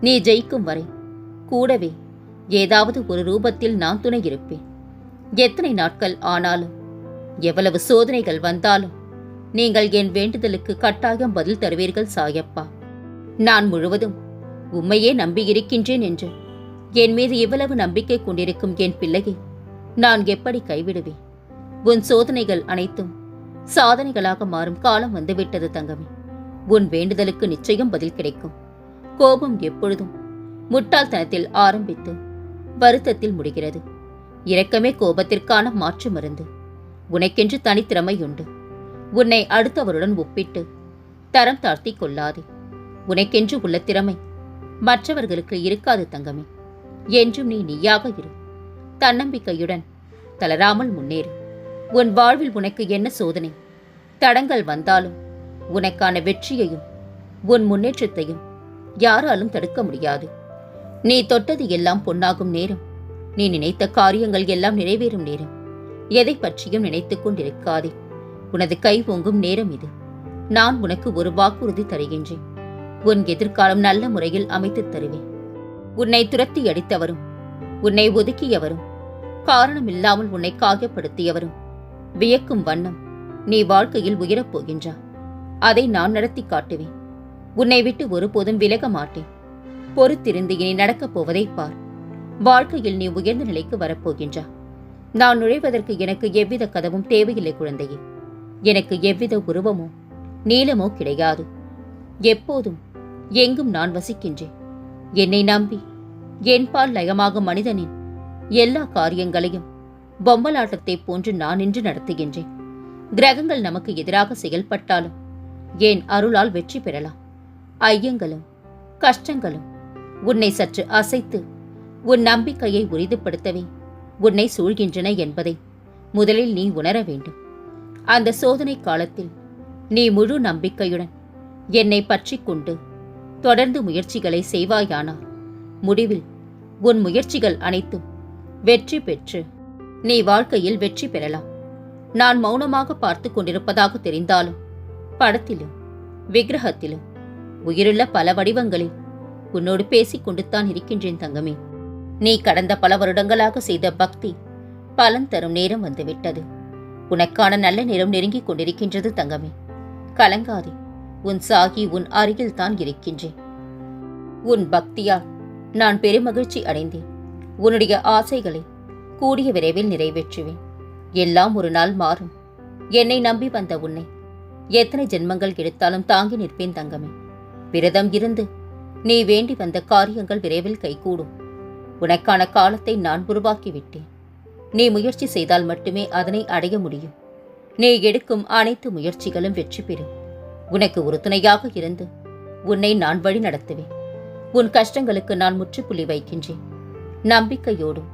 நீ ஜெயிக்கும் வரை கூடவே ஏதாவது ஒரு ரூபத்தில் நான் துணை இருப்பேன். எத்தனை நாட்கள் ஆனாலும் எவ்வளவு சோதனைகள் வந்தாலும் நீங்கள் என் வேண்டுதலுக்கு கட்டாயம் பதில் தருவீர்கள் சாயப்பா. நான் முழுவதும் உம்மையே நம்பியிருக்கின்றேன் என்று என் மீது இவ்வளவு நம்பிக்கை கொண்டிருக்கும் என் பிள்ளையை நான் எப்படி கைவிடுவேன்? உன் சோதனைகள் அனைத்தும் சாதனைகளாக மாறும் காலம் வந்துவிட்டது தங்கமே. உன் வேண்டுதலுக்கு நிச்சயம் பதில் கிடைக்கும். கோபம் எப்பொழுதும் முட்டாள்தனத்தில் ஆரம்பித்து வருத்தத்தில் முடிகிறது. இரக்கமே கோபத்திற்கான மாற்று மருந்து. உனக்கென்று தனித்திறமை உண்டு உன்னை அடுத்தவருடன் ஒப்பிட்டு தரம் தாழ்த்தி கொள்ளாதே. உனக்கென்று உள்ள திறமை மற்றவர்களுக்கு இருக்காது தங்கமே. என்றும் நீ நீயாக இரு. தன்னம்பிக்கையுடன் தளராமல் முன்னேறு. உன் வாழ்வில் உனக்கு என்ன சோதனை? தடங்கள் வந்தாலும் உனக்கான வெற்றியையும் உன் முன்னேற்றத்தையும் யாராலும் தடுக்க முடியாது. நீ தொட்டது எல்லாம் பொன்னாகும் நேரம். நீ நினைத்த காரியங்கள் எல்லாம் நிறைவேறும் நேரம். எதை பற்றியும் நினைத்துக் கொண்டிருக்காதே. உனது கை ஓங்கும் நேரம் இது. நான் உனக்கு ஒரு வாக்குறுதி தருகின்றேன். உன் எதிர்காலம் நல்ல முறையில் அமைத்துத் தருவேன். உன்னை துரத்தி அடித்தவரும் உன்னை ஒதுக்கியவரும் காரணமில்லாமல் உன்னை காயப்படுத்தியவரும் வியக்கும் வண்ணம் நீ வாழ்க்கையில் உயரப் போகின்றாய் அதை நான் நடத்தி காட்டுவேன். உன்னை விட்டு ஒருபோதும் விலக மாட்டேன். பொறுத்திருந்து இனி நடக்கப் போவதை பார். வாழ்க்கையில் நீ உயர்ந்த நிலைக்கு வரப்போகின்றா. நான் நுழைவதற்கு எனக்கு எவ்வித கதவும் தேவையில்லை குழந்தையே. எனக்கு எவ்வித உருவமோ நீளமோ கிடையாது. எப்போதும் எங்கும் நான் வசிக்கின்றேன். என்னை நம்பி என்பால் லயமாகும் மனிதனின் எல்லா காரியங்களையும் பொம்மலாட்டத்தைப் போன்று நான் நின்று நடத்துகின்றேன். கிரகங்கள் நமக்கு எதிராக செயல்பட்டாலும் என் அருளால் வெற்றி பெறலாம். ஐயங்களும் கஷ்டங்களும் உன்னை சற்று அசைத்து உன் நம்பிக்கையை உறுதிப்படுத்தவே உன்னை சூழ்கின்றன என்பதை முதலில் நீ உணர வேண்டும். அந்த சோதனை காலத்தில் நீ முழு நம்பிக்கையுடன் என்னை பற்றி கொண்டு தொடர்ந்து முயற்சிகளை செய்வாயானால் முடிவில் உன் முயற்சிகள் அனைத்தும் வெற்றி பெற்று நீ வாழ்க்கையில் வெற்றி பெறலாம். நான் மௌனமாக பார்த்து கொண்டிருப்பதாக தெரிந்தாலும் படத்திலும் விக்கிரகத்திலும் உயிருள்ள பல வடிவங்களில் உன்னோடு பேசிக் கொண்டுத்தான் இருக்கின்றேன் தங்கமே. நீ கடந்த பல வருடங்களாக செய்த பக்தி பலன் தரும் நேரம் வந்துவிட்டது. உனக்கான நல்ல நேரம் நெருங்கிக் கொண்டிருக்கின்றது தங்கமே. கலங்காதே உன் சாகி உன் அருகில் தான் இருக்கின்றேன். உன் பக்தியால் நான் பெருமகிழ்ச்சி அடைந்தேன். உன்னுடைய ஆசைகளை கூடிய விரைவில் நிறைவேற்றுவேன். எல்லாம் ஒரு நாள் மாறும். என்னை நம்பி வந்த உன்னை எத்தனை ஜென்மங்கள் எடுத்தாலும் தாங்கி நிற்பேன் தங்கமே. விரதம் இருந்து நீ வேண்டி வந்த காரியங்கள் விரைவில் கைகூடும். உனக்கான காலத்தை நான் உருவாக்கிவிட்டேன். நீ முயற்சி செய்தால் மட்டுமே அதனை அடைய முடியும். நீ எடுக்கும் அனைத்து முயற்சிகளும் வெற்றி பெறும். உனக்கு ஒரு துணையாக இருந்து உன்னை நான் வழி நடத்துவேன். உன் கஷ்டங்களுக்கு நான் முற்றுப்புள்ளி வைக்கின்றேன். நம்பிக்கையோடும்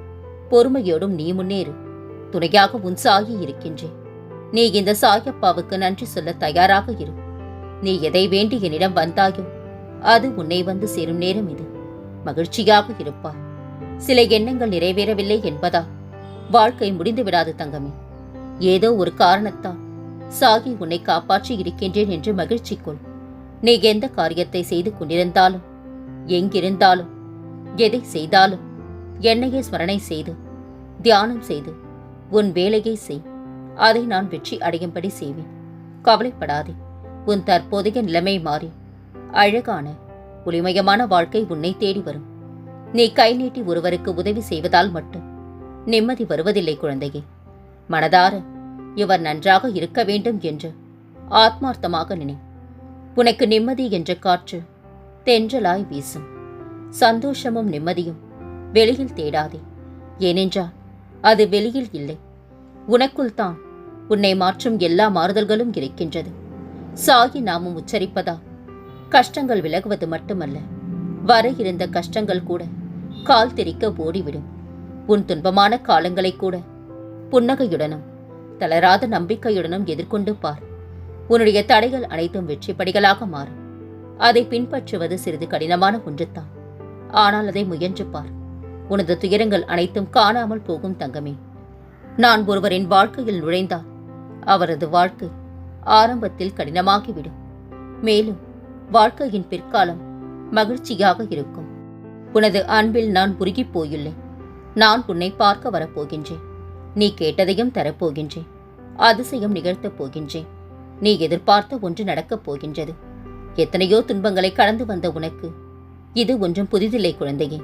பொறுமையோடும் நீ முன்னேறு. துணையாக உன் சாயி இருக்கின்றேன். நீ இந்த சாயப்பாவுக்கு நன்றி சொல்ல தயாராக இரு. நீ எதை வேண்டி என்னிடம் வந்தாயோ அது உன்னை வந்து சேரும் நேரம் இது. மகிழ்ச்சியாக இருப்பாய். சில எண்ணங்கள் நிறைவேறவில்லை என்பதா? வாழ்க்கை முடிந்து விடாது தங்கமே. ஏதோ ஒரு காரணத்தால் சாகி உன்னை காப்பாற்றி இருக்கின்றேன் என்று மகிழ்ச்சி கொள் நீ எந்த காரியத்தை செய்து கொண்டிருந்தாலும் எங்கிருந்தாலும் எதை செய்தாலும் என்னையே ஸ்மரணை செய்து தியானம் செய்து உன் வேலையை செய். அதை நான் வெற்றி அடையும்படி செய்வேன். கவலைப்படாதே. உன் தற்போதைய நிலைமை மாறி. அழகான ஒளிமயமான வாழ்க்கை உன்னை தேடி வரும். நீ கை நீட்டி ஒருவருக்கு உதவி செய்வதால் மட்டும். நிம்மதி வருவதில்லை குழந்தையே. மனதார இவர் நன்றாக இருக்க வேண்டும் என்று ஆத்மார்த்தமாக நினை. உனக்கு நிம்மதி என்ற காற்று தென்றலாய் வீசும். சந்தோஷமும் நிம்மதியும் வெளியில் தேடாதே. ஏனென்றால் அது வெளியில் இல்லை. உனக்குள் தான் உன்னை மாற்றும் எல்லா மாறுதல்களும் இருக்கின்றது. சாகி நாமும் உச்சரிப்பதால் கஷ்டங்கள் விலகுவது மட்டுமல்ல. வர இருந்த கஷ்டங்கள் கூட கால் தெரிக்க ஓடிவிடும். உன் துன்பமான காலங்களை கூட புன்னகையுடனும் தளராத நம்பிக்கையுடனும் எதிர்கொண்டு பார். உன்னுடைய தடைகள் அனைத்தும் வெற்றி படிகளாக மாறும். அதை பின்பற்றுவது சிறிது கடினமான ஒன்றுதான். ஆனால் அதை முயன்று பார். உனது துயரங்கள் அனைத்தும் காணாமல் போகும் தங்கமே. நான் ஒருவரின் வாழ்க்கையில் நுழைந்தால் அவரது வாழ்க்கை ஆரம்பத்தில் கடினமாகிவிடும். மேலும் வாழ்க்கையின் பிற்காலம் மகிழ்ச்சியாக இருக்கும். உனது அன்பில் நான் உருகி போயுள்ளேன். நான் உன்னை பார்க்க வரப்போகின்றேன். நீ கேட்டதையும் தரப்போகின்றேன். அதிசயம் நிகழ்த்தப் போகின்றேன். நீ எதிர்பார்த்த ஒன்று நடக்கப் போகின்றது. எத்தனையோ துன்பங்களை கடந்து வந்த உனக்கு இது ஒன்றும் புதிதில்லை குழந்தையே.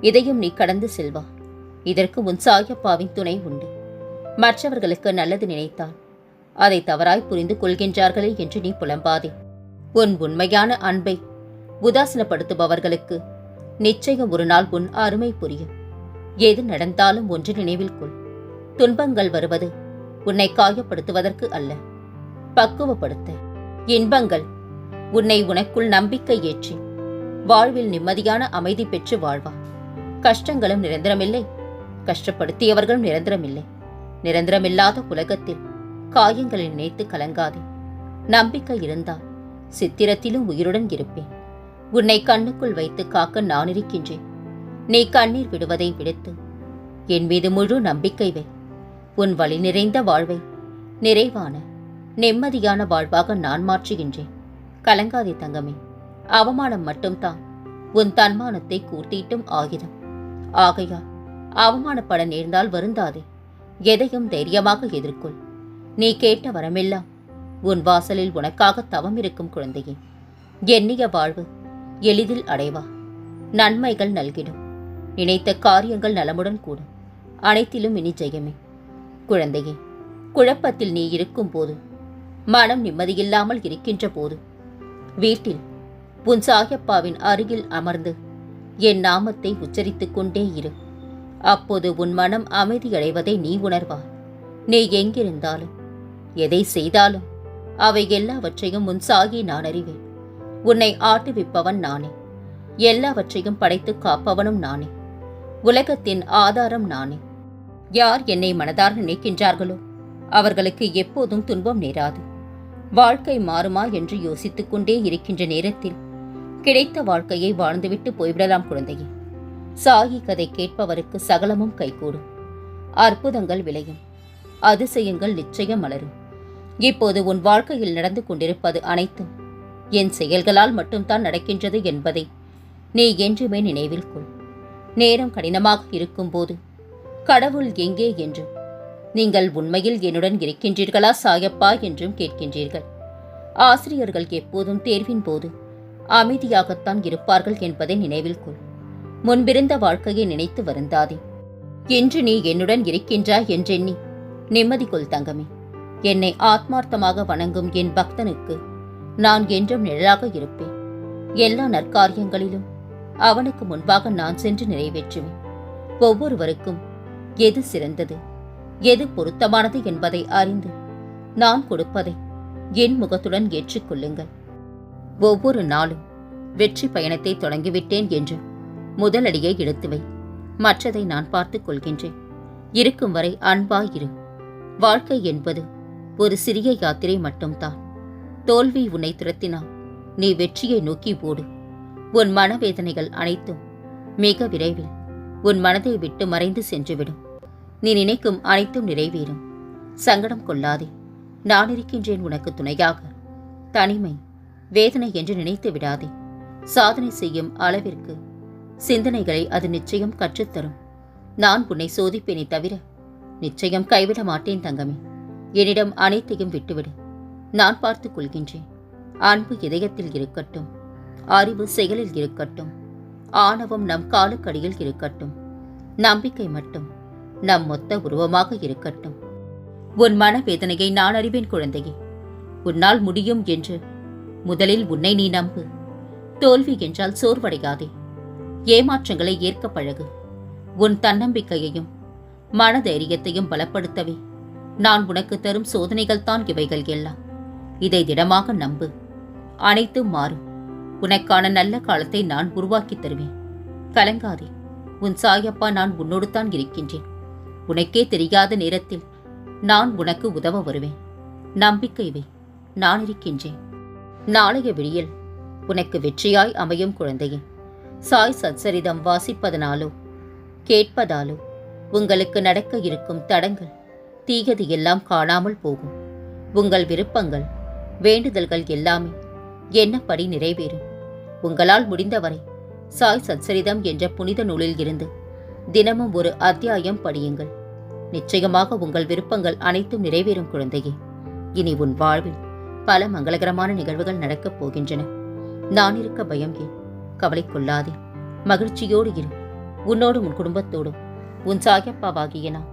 இதையும் நீ கடந்து செல்வா. இதற்கு உன் சாயப்பாவின் துணை உண்டு. மற்றவர்களுக்கு நல்லது நினைத்தால் அதை தவறாய் புரிந்து கொள்கின்றார்களே என்று நீ புலம்பாதே. உன் உண்மையான அன்பை உதாசனப்படுத்துபவர்களுக்கு நிச்சயம் ஒரு நாள் உன் அருமை புரியும். எது நடந்தாலும் ஒன்று நினைவில் கொள். துன்பங்கள் வருவது உன்னை காயப்படுத்துவதற்கு அல்ல. பக்குவப்படுத்த. இன்பங்கள் உன்னை உனக்குள் நம்பிக்கை ஏற்றி. வாழ்வில் நிம்மதியான அமைதி பெற்று வாழ்வா. கஷ்டங்களும் நிரந்தரமில்லை. கஷ்டப்படுத்தியவர்களும் நிரந்தரமில்லை. நிரந்தரமில்லாத உலகத்தில் காயங்களை நினைத்து கலங்காதே. நம்பிக்கை இருந்தால் சித்திரத்திலும் உயிருடன் இருப்பேன். உன்னை கண்ணுக்குள் வைத்து காக்க நான் இருக்கின்றேன். நீ கண்ணீர் விடுவதை விடுத்து என் மீது முழு நம்பிக்கை வை. உன் வழி நிறைந்த வாழ்வை நிறைவான நிம்மதியான வாழ்வாக நான் மாற்றுகின்றேன். கலங்காதே தங்கமே அவமானம் மட்டும்தான் உன் தன்மானத்தை கூட்டிட்டும் ஆகிடும் ஆகையால் அவமானப்பட நேர்ந்தால் வருந்தாதே எதையும் தைரியமாக எதிர்கொள். நீ கேட்ட வரமெல்லாம் உன் வாசலில் உனக்காக தவம் இருக்கும் குழந்தையே. எண்ணிய வாழ்வு எளிதில் அடைவா. நன்மைகள் நல்கிடும். நினைத்த காரியங்கள் நலமுடன் கூடும். அனைத்திலும் இனி ஜெயமே. குழந்தையே குழப்பத்தில் நீ இருக்கும் போது மனம் நிம்மதியில்லாமல் இருக்கின்ற போது வீட்டில் உன் சாயப்பாவின் அருகில் அமர்ந்து என் நாமத்தை உச்சரித்துக் கொண்டே இரு. அப்போது உன் மனம் அமைதியடைவதை நீ உணர்வாய். நீ எங்கிருந்தாலும் எதை செய்தாலும் அவை எல்லாவற்றையும் உன் சாகி நான் அறிவேன். உன்னை ஆட்டுவிப்பவன் நானே. எல்லாவற்றையும் படைத்து காப்பவனும் நானே. உலகத்தின் ஆதாரம் நானே. யார் என்னை மனதார் நினைக்கின்றார்களோ அவர்களுக்கு எப்போதும் துன்பம் நேராது. வாழ்க்கை மாறுமா என்று யோசித்துக் கொண்டே இருக்கின்ற நேரத்தில் கிடைத்த வாழ்க்கையை வாழ்ந்துவிட்டு போய்விடலாம் குழந்தையே. சாகி கதை கேட்பவருக்கு சகலமும் கைகூடும். அற்புதங்கள் விளையும். அதிசயங்கள் நிச்சயம் மலரும். இப்போது உன் வாழ்க்கையில் நடந்து கொண்டிருப்பது அனைத்தும் என் செயல்களால் மட்டும்தான் நடக்கின்றது என்பதை நீ என்றுமே நினைவில் கொள். நேரம் கடினமாக இருக்கும்போது கடவுள் எங்கே என்று நீங்கள் உண்மையில் என்னுடன் இருக்கின்றீர்களா சாயப்பா என்றும் கேட்கின்றீர்கள். ஆசிரியர்கள் எப்போதும் தேர்வின் போது அமைதியாகத்தான் இருப்பார்கள் என்பதை நினைவில் கொள். முன்பிருந்த வாழ்க்கையை நினைத்து வருந்தாதே. இன்று நீ என்னுடன் இருக்கின்றாய் என்றெண்ணி நிம்மதி கொள் தங்கமே. என்னை ஆத்மார்த்தமாக வணங்கும் என் பக்தனுக்கு நான் என்றும் நிழலாக இருப்பேன். எல்லா நற்காரியங்களிலும் அவனுக்கு முன்பாக நான் சென்று நிறைவேற்றுவேன். ஒவ்வொருவருக்கும் எது சிறந்தது? எது பொருத்தமானது என்பதை அறிந்து நான் கொடுப்பதை என் முகத்துடன் ஏற்றுக்கொள்ளுங்கள். ஒவ்வொரு நாளும் வெற்றி பயணத்தை தொடங்கிவிட்டேன் என்று முதலடியை எடுத்துவை மற்றதை நான் பார்த்துக் கொள்கின்றேன். இருக்கும் வரை அன்பாயிரு வாழ்க்கை என்பது ஒரு சிறிய யாத்திரை மட்டும்தான். தோல்வி உன்னை துரத்தினால் நீ வெற்றியை நோக்கி ஓடு. உன் மனவேதனைகள் அனைத்தும் மிக விரைவில் உன் மனதை விட்டு மறைந்து சென்றுவிடும். நீ நினைக்கும் அனைத்தும் நிறைவேறும். சங்கடம் கொள்ளாதே. நான் இருக்கின்றேன் உனக்கு துணையாக. தனிமை வேதனை என்று நினைத்து விடாதே. சாதனை செய்யும் அளவிற்கு சிந்தனைகளை அது நிச்சயம் கற்றுத்தரும். நான் உன்னை சோதிப்பேனே தவிர நிச்சயம் கைவிட மாட்டேன் தங்கமே. என்னிடம் அனைத்தையும் விட்டுவிடு. நான் பார்த்துக் கொள்கின்றேன். அன்பு இதயத்தில் இருக்கட்டும். அறிவு செயலில் இருக்கட்டும். ஆணவம் நம் காலுக்கடியில் இருக்கட்டும். நம்பிக்கை மட்டும் நம் மொத்த உருவமாக இருக்கட்டும். உன் மனவேதனையை நான் அறிவேன் குழந்தையே. உன்னால் முடியும் என்று முதலில் உன்னை நீ நம்பு. தோல்வி என்றால் சோர்வடையாதே. ஏமாற்றங்களை ஏற்க பழகு. உன் தன்னம்பிக்கையையும் மனதைரியத்தையும் பலப்படுத்தவே. நான் உனக்கு தரும் சோதனைகள் தான் இவைகள் எல்லாம். இதை திடமாக நம்பு. அனைத்தும் மாறும் உனக்கான நல்ல காலத்தை நான் உருவாக்கித் தருவேன். கலங்காதே. உன் சாயப்பா நான் உன்னோடு தான் இருக்கின்றேன். உனக்கே தெரியாத நேரத்தில் நான் உனக்கு உதவ வருவேன். நம்பிக்கை வை. நான் இருக்கின்றேன். நாளைய விடியல் உனக்கு வெற்றியாய் அமையும் குழந்தையே. சாய் சச்சரிதம் வாசிப்பதனாலோ கேட்பதாலோ உங்களுக்கு நடக்க இருக்கும் தடங்கள் தீயது எல்லாம் காணாமல் போகும். உங்கள் விருப்பங்கள் வேண்டுதல்கள் எல்லாமே என்னப்படி நிறைவேறும்? உங்களால் முடிந்தவரை சாய் சச்சரிதம் என்ற புனித நூலில் இருந்து தினமும் ஒரு அத்தியாயம் படியுங்கள். நிச்சயமாக உங்கள் விருப்பங்கள் அனைத்தும் நிறைவேறும் குழந்தையே. இனி உன் வாழ்வில் பல மங்களகரமான நிகழ்வுகள் நடக்கப் போகின்றன. நான் இருக்க பயம் ஏன்? கவலை கொள்ளாதே. மகிழ்ச்சியோடு இரு. உன்னோடும் உன் குடும்பத்தோடும். உன் சாயப்பாவாகிய நான்